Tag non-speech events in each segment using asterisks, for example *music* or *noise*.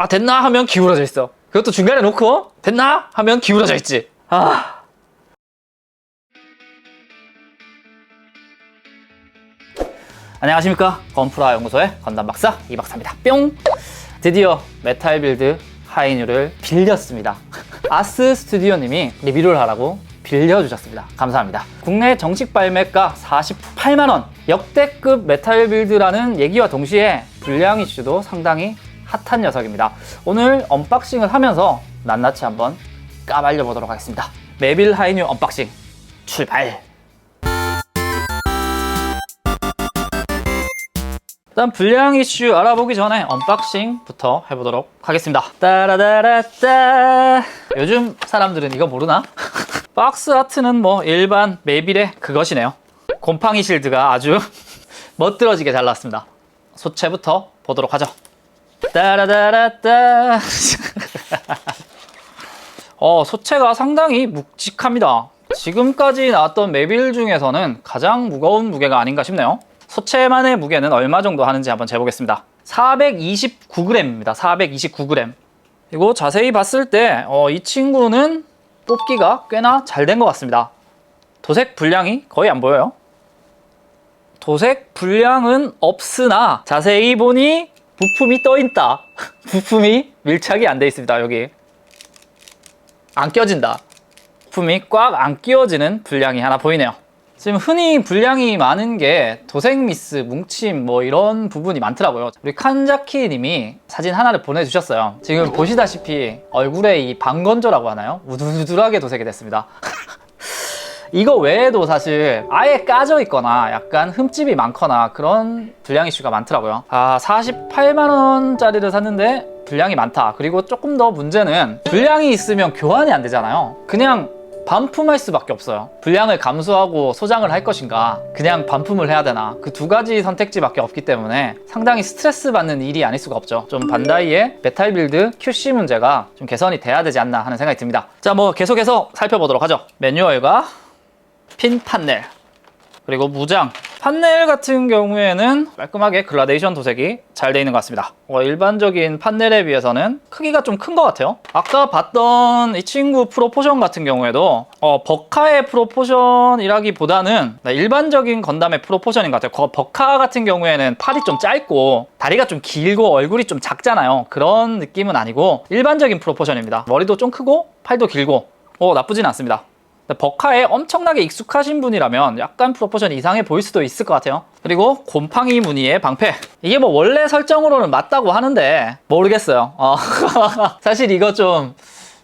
아 됐나 하면 기울어져 있어. 그것도 중간에 놓고 됐나 하면 기울어져 있지. 아. 안녕하십니까 건프라 연구소의 건담 박사 이 박사입니다. 뿅. 드디어 메탈 빌드 하이뉴를 빌렸습니다. *laughs* 아스 스튜디오님이 리뷰를 하라고 빌려주셨습니다. 감사합니다. 국내 정식 발매가 48만원 역대급 메탈 빌드라는 얘기와 동시에 불량 이슈도 상당히 핫한 녀석입니다. 오늘 언박싱을 하면서 낱낱이 한번 까발려 보도록 하겠습니다. 메빌 하이뉴 언박싱 출발! 일단 불량 이슈 알아보기 전에 언박싱부터 해보도록 하겠습니다. 따라다라따 요즘 사람들은 이거 모르나? *laughs* 박스 아트는 뭐 일반 메빌의 그것이네요. 곰팡이 실드가 아주 *laughs* 멋들어지게 잘 나왔습니다. 소체부터 보도록 하죠. 따라다라따 *laughs* 어, 소체가 상당히 묵직합니다. 지금까지 나왔던 메빌 중에서는 가장 무거운 무게가 아닌가 싶네요. 소체만의 무게는 얼마 정도 하는지 한번 재보겠습니다. 429g입니다. 429g. 그리고 자세히 봤을 때, 어, 이 친구는 뽑기가 꽤나 잘 된 것 같습니다. 도색 분량이 거의 안 보여요. 도색 분량은 없으나 자세히 보니 부품이 떠 있다. *laughs* 부품이 밀착이 안 돼 있습니다. 여기 안 껴진다. 부품이 꽉 안 끼워지는 분량이 하나 보이네요. 지금 흔히 분량이 많은 게 도색 미스, 뭉침 뭐 이런 부분이 많더라고요. 우리 칸자키 님이 사진 하나를 보내주셨어요. 지금 보시다시피 얼굴에 이 방건조라고 하나요? 우두두두하게 도색이 됐습니다. *laughs* 이거 외에도 사실 아예 까져 있거나 약간 흠집이 많거나 그런 불량 이슈가 많더라고요. 아, 48만원짜리를 샀는데 불량이 많다. 그리고 조금 더 문제는 불량이 있으면 교환이 안 되잖아요. 그냥 반품할 수밖에 없어요. 분량을 감수하고 소장을 할 것인가, 그냥 반품을 해야 되나. 그 두 가지 선택지밖에 없기 때문에 상당히 스트레스 받는 일이 아닐 수가 없죠. 좀 반다이의 메탈 빌드 QC 문제가 좀 개선이 돼야 되지 않나 하는 생각이 듭니다. 자, 뭐 계속해서 살펴보도록 하죠. 매뉴얼과 핀 판넬, 그리고 무장. 판넬 같은 경우에는 깔끔하게 글라데이션 도색이 잘 되어 있는 것 같습니다. 어, 일반적인 판넬에 비해서는 크기가 좀 큰 것 같아요. 아까 봤던 이 친구 프로포션 같은 경우에도 어, 버카의 프로포션이라기보다는 네, 일반적인 건담의 프로포션인 것 같아요. 거- 버카 같은 경우에는 팔이 좀 짧고 다리가 좀 길고 얼굴이 좀 작잖아요. 그런 느낌은 아니고 일반적인 프로포션입니다. 머리도 좀 크고 팔도 길고 어, 나쁘진 않습니다. 근데 버카에 엄청나게 익숙하신 분이라면 약간 프로포션 이상해 보일 수도 있을 것 같아요. 그리고 곰팡이 무늬의 방패. 이게 뭐 원래 설정으로는 맞다고 하는데 모르겠어요. 어. *laughs* 사실 이거 좀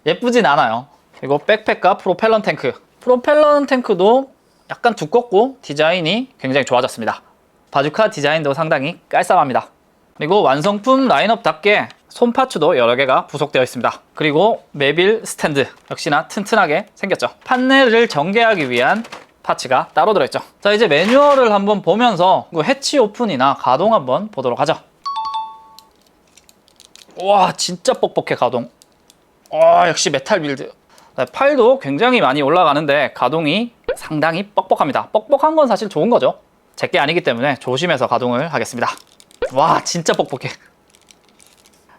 예쁘진 않아요. 그리고 백팩과 프로펠러 탱크. 프로펠러 탱크도 약간 두껍고 디자인이 굉장히 좋아졌습니다. 바주카 디자인도 상당히 깔쌈합니다. 그리고 완성품 라인업답게 손파츠도 여러 개가 부속되어 있습니다. 그리고 메빌 스탠드 역시나 튼튼하게 생겼죠. 판넬을 전개하기 위한 파츠가 따로 들어있죠. 자 이제 매뉴얼을 한번 보면서 그 해치 오픈이나 가동 한번 보도록 하죠. 와 진짜 뻑뻑해 가동. 와 역시 메탈 빌드. 네, 팔도 굉장히 많이 올라가는데 가동이 상당히 뻑뻑합니다. 뻑뻑한 건 사실 좋은 거죠. 제게 아니기 때문에 조심해서 가동을 하겠습니다. 와 진짜 뻑뻑해.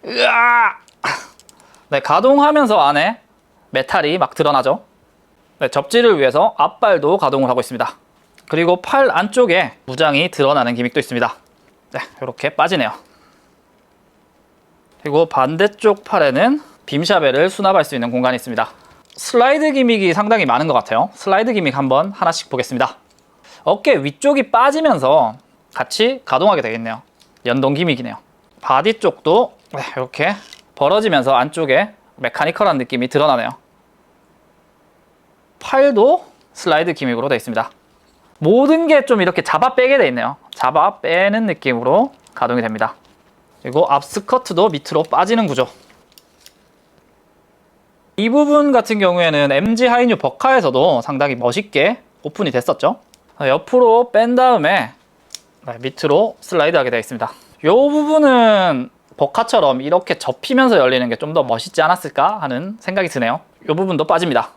으아! 네, 가동하면서 안에 메탈이 막 드러나죠. 네, 접지를 위해서 앞발도 가동을 하고 있습니다. 그리고 팔 안쪽에 무장이 드러나는 기믹도 있습니다. 네, 이렇게 빠지네요. 그리고 반대쪽 팔에는 빔샤벨을 수납할 수 있는 공간이 있습니다. 슬라이드 기믹이 상당히 많은 것 같아요. 슬라이드 기믹 한번 하나씩 보겠습니다. 어깨 위쪽이 빠지면서 같이 가동하게 되겠네요. 연동 기믹이네요. 바디 쪽도 네, 이렇게 벌어지면서 안쪽에 메카니컬한 느낌이 드러나네요. 팔도 슬라이드 기믹으로 되어 있습니다. 모든 게 좀 이렇게 잡아 빼게 되어 있네요. 잡아 빼는 느낌으로 가동이 됩니다. 그리고 앞 스커트도 밑으로 빠지는 구조. 이 부분 같은 경우에는 MG 하이뉴 버카에서도 상당히 멋있게 오픈이 됐었죠. 옆으로 뺀 다음에 네, 밑으로 슬라이드하게 되어 있습니다. 이 부분은 버카처럼 이렇게 접히면서 열리는 게 좀 더 멋있지 않았을까 하는 생각이 드네요. 이 부분도 빠집니다.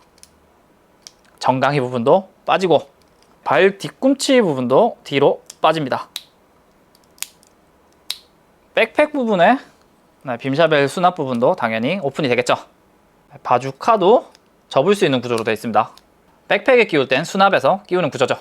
정강이 부분도 빠지고 발 뒤꿈치 부분도 뒤로 빠집니다. 백팩 부분에 네, 빔샤벨 수납 부분도 당연히 오픈이 되겠죠. 네, 바주카도 접을 수 있는 구조로 되어 있습니다. 백팩에 끼울 땐 수납에서 끼우는 구조죠.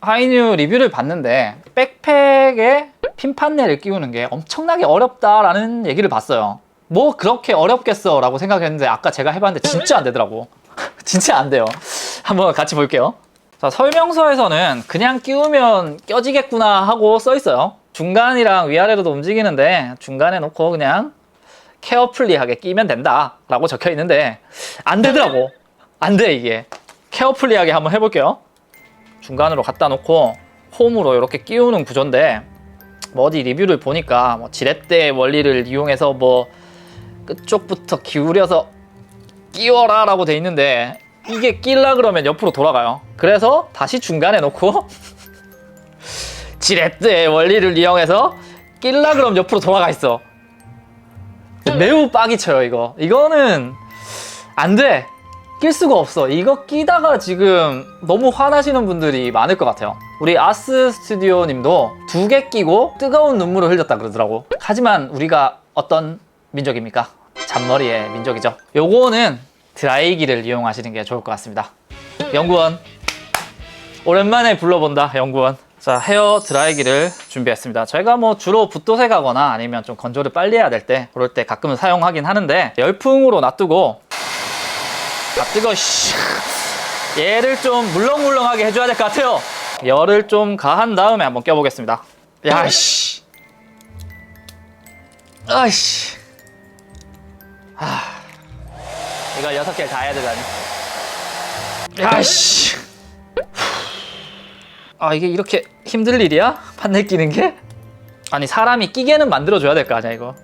하이뉴 리뷰를 봤는데 백팩에 핀 판넬을 끼우는 게 엄청나게 어렵다라는 얘기를 봤어요. 뭐 그렇게 어렵겠어 라고 생각했는데 아까 제가 해봤는데 진짜 안 되더라고. *laughs* 진짜 안 돼요. 한번 같이 볼게요. 자, 설명서에서는 그냥 끼우면 껴지겠구나 하고 써 있어요. 중간이랑 위아래로도 움직이는데 중간에 놓고 그냥 케어풀리하게 끼면 된다 라고 적혀 있는데 안 되더라고. 안 돼, 이게. 케어풀리하게 한번 해볼게요. 중간으로 갖다 놓고 홈으로 이렇게 끼우는 구조인데 뭐 어디 리뷰를 보니까 뭐 지렛대 원리를 이용해서 뭐 끝쪽부터 기울여서 끼워라 라고 돼 있는데 이게 끼려 그러면 옆으로 돌아가요. 그래서 다시 중간에 놓고 *laughs* 지렛대 원리를 이용해서 끼려 그러면 옆으로 돌아가 있어. 매우 빡이 쳐요 이거. 이거는 안돼 낄 수가 없어. 이거 끼다가 지금 너무 화나시는 분들이 많을 것 같아요. 우리 아스 스튜디오 님도 두 개 끼고 뜨거운 눈물을 흘렸다 그러더라고. 하지만 우리가 어떤 민족입니까? 잔머리의 민족이죠. 요거는 드라이기를 이용하시는 게 좋을 것 같습니다. 연구원. 오랜만에 불러본다 연구원. 자 헤어 드라이기를 준비했습니다. 저희가 뭐 주로 붓도새 가거나 아니면 좀 건조를 빨리 해야 될 때 그럴 때 가끔은 사용하긴 하는데 열풍으로 놔두고 아 뜨거 씨. 얘를 좀 물렁물렁하게 해줘야 될 것 같아요. 열을 좀 가한 다음에 한번 껴보겠습니다. 야 씨. 아이씨. 아. 이걸 여섯 개를 다 해야 되다니. 야 씨. 아 이게 이렇게 힘들 일이야? 판넬 끼는 게? 아니 사람이 끼게는 만들어줘야 될 거 아니야 이거.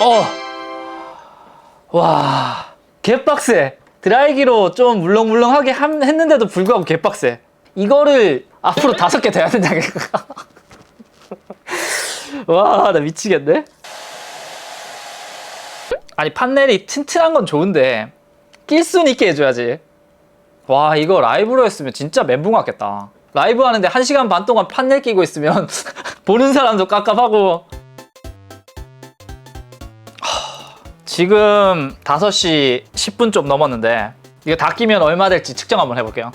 어! 와 개빡세. 드라이기로 좀 물렁물렁하게 함- 했는데도 불구하고 개빡세. 이거를 앞으로 다섯 개 돼야 된다니까 *laughs* 와나 미치겠네. 아니 판넬이 튼튼한 건 좋은데 낄 수는 있게 해줘야지. 와 이거 라이브로 했으면 진짜 멘붕 왔겠다. 라이브 하는데 1시간 반 동안 판넬 끼고 있으면 *laughs* 보는 사람도 깝깝하고 지금 5시 10분 좀 넘었는데 이거 다 끼면 얼마 될지 측정 한번 해볼게요.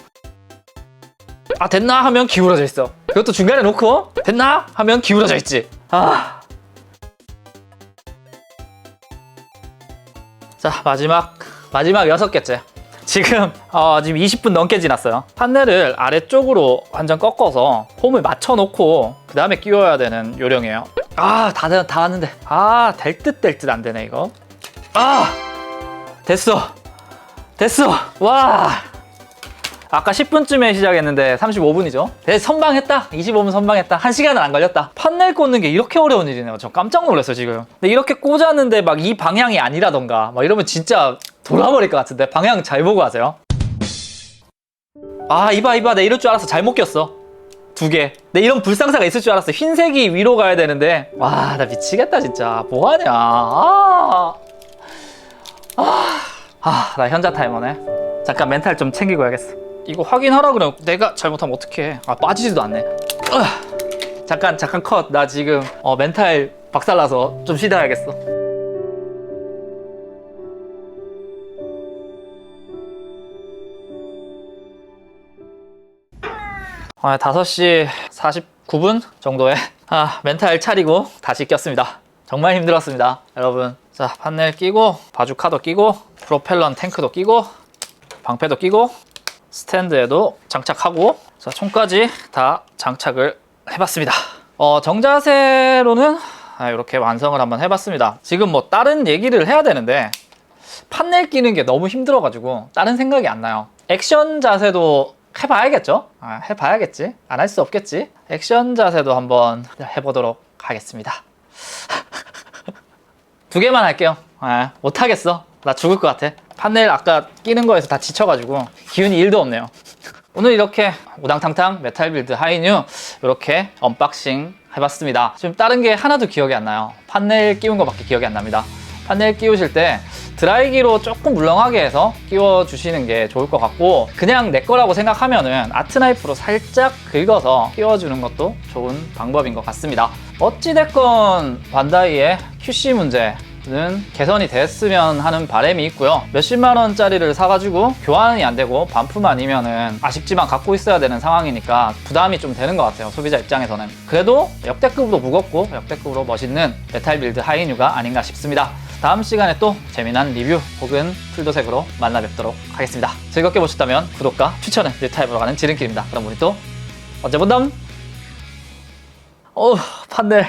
아 됐나? 하면 기울어져 있어. 그것도 중간에 놓고 됐나? 하면 기울어져 있지. 아. 자 마지막 마지막 여섯 개째. 지금 어, 지금 20분 넘게 지났어요. 판넬을 아래쪽으로 완전 꺾어서 홈을 맞춰 놓고 그 다음에 끼워야 되는 요령이에요. 아 다 다 왔는데. 아 될 듯 될 듯 안 되네 이거 아 됐어 됐어 와 아까 10분쯤에 시작했는데 35분이죠. 네, 선방했다. 25분 선방했다. 1시간은 안 걸렸다. 판넬 꽂는 게 이렇게 어려운 일이네요. 저 깜짝 놀랐어요, 지금. 근데 이렇게 꽂았는데 막 이 방향이 아니라던가 막 이러면 진짜 돌아버릴 것 같은데 방향 잘 보고 하세요. 아, 이봐, 이봐. 내 이럴 줄 알았어. 잘못 꼈어. 두 개. 내 이런 불상사가 있을 줄 알았어. 흰색이 위로 가야 되는데. 와, 나 미치겠다, 진짜. 뭐하냐. 아. 아, 아, 나 현자 타이머네. 잠깐 멘탈 좀 챙기고 해야겠어. 이거 확인하라 그래. 내가 잘못하면 어떡해. 아, 빠지지도 않네. 으아. 잠깐, 잠깐 컷. 나 지금 어, 멘탈 박살나서 좀 쉬다 야겠어. 아, 5시 49분 정도에 아, 멘탈 차리고 다시 꼈습니다. 정말 힘들었습니다. 여러분. 자, 판넬 끼고, 바주카도 끼고, 프로펠러 탱크도 끼고, 방패도 끼고, 스탠드에도 장착하고, 자, 총까지 다 장착을 해봤습니다. 어, 정자세로는 아, 이렇게 완성을 한번 해봤습니다. 지금 뭐 다른 얘기를 해야 되는데, 판넬 끼는 게 너무 힘들어가지고 다른 생각이 안 나요. 액션 자세도 해봐야겠죠? 아, 해봐야겠지. 안 할 수 없겠지. 액션 자세도 한번 해보도록 하겠습니다. *laughs* 두 개만 할게요. 아, 못하겠어. 나 죽을 것 같아. 판넬 아까 끼는 거에서 다 지쳐가지고 기운이 1도 없네요. 오늘 이렇게 우당탕탕 메탈 빌드 하이뉴 이렇게 언박싱 해봤습니다. 지금 다른 게 하나도 기억이 안 나요. 판넬 끼운 거밖에 기억이 안 납니다. 판넬 끼우실 때 드라이기로 조금 물렁하게 해서 끼워 주시는 게 좋을 것 같고 그냥 내 거라고 생각하면은 아트 나이프로 살짝 긁어서 끼워 주는 것도 좋은 방법인 것 같습니다. 어찌됐건 반다이의 QC 문제 는 개선이 됐으면 하는 바람이 있고요. 몇십만 원짜리를 사가지고 교환이 안 되고 반품 아니면은 아쉽지만 갖고 있어야 되는 상황이니까 부담이 좀 되는 것 같아요. 소비자 입장에서는. 그래도 역대급으로 무겁고 역대급으로 멋있는 메탈 빌드 하이뉴가 아닌가 싶습니다. 다음 시간에 또 재미난 리뷰 혹은 풀도색으로 만나 뵙도록 하겠습니다. 즐겁게 보셨다면 구독과 추천은 뉴타입으로 가는 지름길입니다. 그럼 우리 또 언제 본담? 어우 판넬